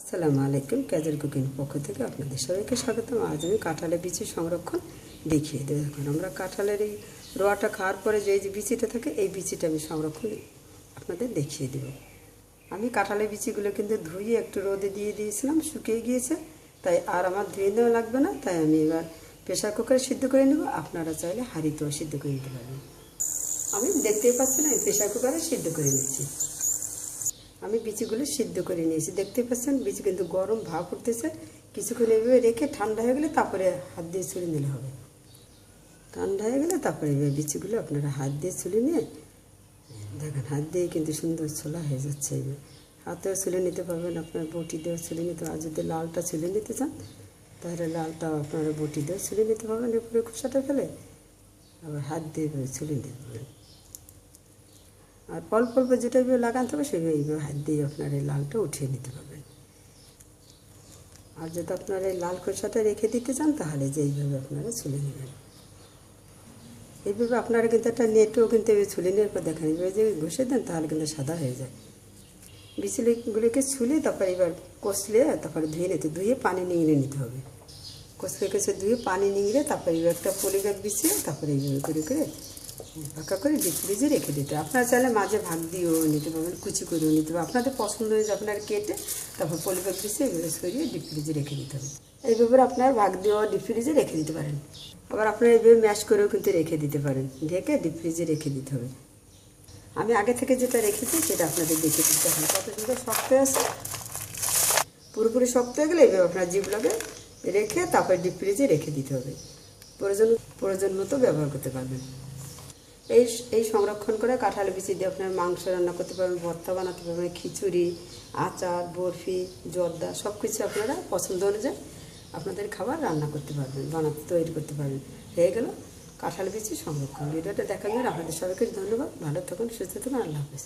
আসসালামু আলাইকুম ক্যাজেল কুকিং পক্ষ থেকে আপনাদের সবাইকে স্বাগতম। আজ আমি কাঁঠালের বিচি সংরক্ষণ দেখিয়ে দেবো এখন। আমরা কাঁঠালের এই রোয়াটা খাওয়ার পরে যে যে বিচিটা থাকে, এই বিচিটা আমি সংরক্ষণ আপনাদের দেখিয়ে দেব। আমি কাঁঠালের বিচিগুলো কিন্তু ধুয়ে একটু রোদে দিয়ে দিয়েছিলাম, শুকিয়ে গিয়েছে। তাই আর আমার ধুয়ে দেওয়া লাগবে না, তাই আমি এবার প্রেশার কুকারে সিদ্ধ করে নেব। আপনারা চাইলে হাঁড়িতেও সিদ্ধ করে নিতে পারবেন আমি দেখতেই পাচ্ছি না আমি প্রেশার কুকারে সিদ্ধ করে নিচ্ছি। আমি বিচিগুলো সিদ্ধ করে নিয়েছি। দেখতে পাচ্ছেন, বিচি কিন্তু গরম ভাব উঠতেছে কিছুক্ষণ এভাবে রেখে ঠান্ডা হয়ে গেলে তারপরে হাত দিয়ে ছুলে নিলে হবে। ঠান্ডা হয়ে গেলে তারপরে এভাবে বিচিগুলো আপনারা হাত দিয়ে ছুলে নিয়ে, দেখেন হাত দিয়ে কিন্তু সুন্দর ছোলা হয়ে যাচ্ছে এইভাবে হাতেও ছুলে নিতে পারবেন, আপনার বটি দিয়েও ছুলে নিতে আর যদি লালটা ছুলে নিতে চান, তাহলে লালটাও আপনারা বটি দিয়েও ছুলে নিতে পারবেন। এরপরে খোসাটা ফেলে আবার হাত দিয়ে ছুলে নিতে পারবেন। আর অল্প অল্প যেটা এইভাবে লাগাতে হবে সেভাবে এইভাবে হাত দিয়ে আপনার এই লালটা উঠিয়ে নিতে পারবেন আর যদি আপনারা এই লাল খোসাটা রেখে দিতে চান, তাহলে যে এইভাবে আপনারা ছুলে নেবেন। এইভাবে আপনারা কিন্তু একটা নেটও কিন্তু ছুলে নেওয়ার পর দেখেন, এইভাবে যদি ঘষে দেন, তাহলে কিন্তু সাদা হয়ে যায়। বিচুলিগুলোকে ছুলে তারপর এবার কষলে, তারপরে ধুয়ে নিতে, ধুয়ে পানি নিংড়ে নিতে হবে। কষলে কষে ধুয়ে পানি নিংড়ে তারপরে এবার একটা পলিব্যাগ বিছিয়ে তারপরে এইভাবে করে করে পাকা করে ডিপ ফ্রিজে রেখে দিতে। আপনারা চাইলে মাঝে ভাগ দিয়েও নিতে পারবেন, কুচি করেও নিতে পারবেন। আপনাদের পছন্দ হয়ে হয়েছে আপনার কেটে তারপর পলিব্যাগ বিছিয়ে এগুলো সরিয়ে ডিপ ফ্রিজে রেখে দিতে হবে। এইভাবে আপনার ভাগ দিয়েও ডিপ ফ্রিজে রেখে দিতে পারেন। আবার আপনারা এইভাবে ম্যাশ করেও কিন্তু রেখে দিতে পারেন। ঢেকে ডিপ ফ্রিজে রেখে দিতে হবে। আমি আগে থেকে যেটা রেখেছি সেটা আপনাদের দেখে দিতে হবে। কত সুন্দর শক্ত আছে? পুরোপুরি শক্ত হয়ে গেলে এইভাবে আপনার জিপগুলোকে রেখে তারপর ডিপ ফ্রিজে রেখে দিতে হবে। প্রয়োজন প্রয়োজন মতো ব্যবহার করতে পারবেন। এই এই সংরক্ষণ করে কাঁঠাল বিচি দিয়ে আপনার মাংস রান্না করতে পারবেন, ভর্তা বানাতে পারবেন, খিচুড়ি, আচার, বরফি, জর্দা সব কিছু আপনারা পছন্দ অনুযায়ী আপনাদের খাবার রান্না করতে পারবেন, বানাতে, তৈরি করতে পারবেন। হয়ে গেল কাঁঠাল বিচি সংরক্ষণ। ভিডিওটা দেখার জন্য আপনাদের সবাইকে ধন্যবাদ। ভালো থাকুন, সুস্থ থাকুন, আল্লাহ হাফেজ।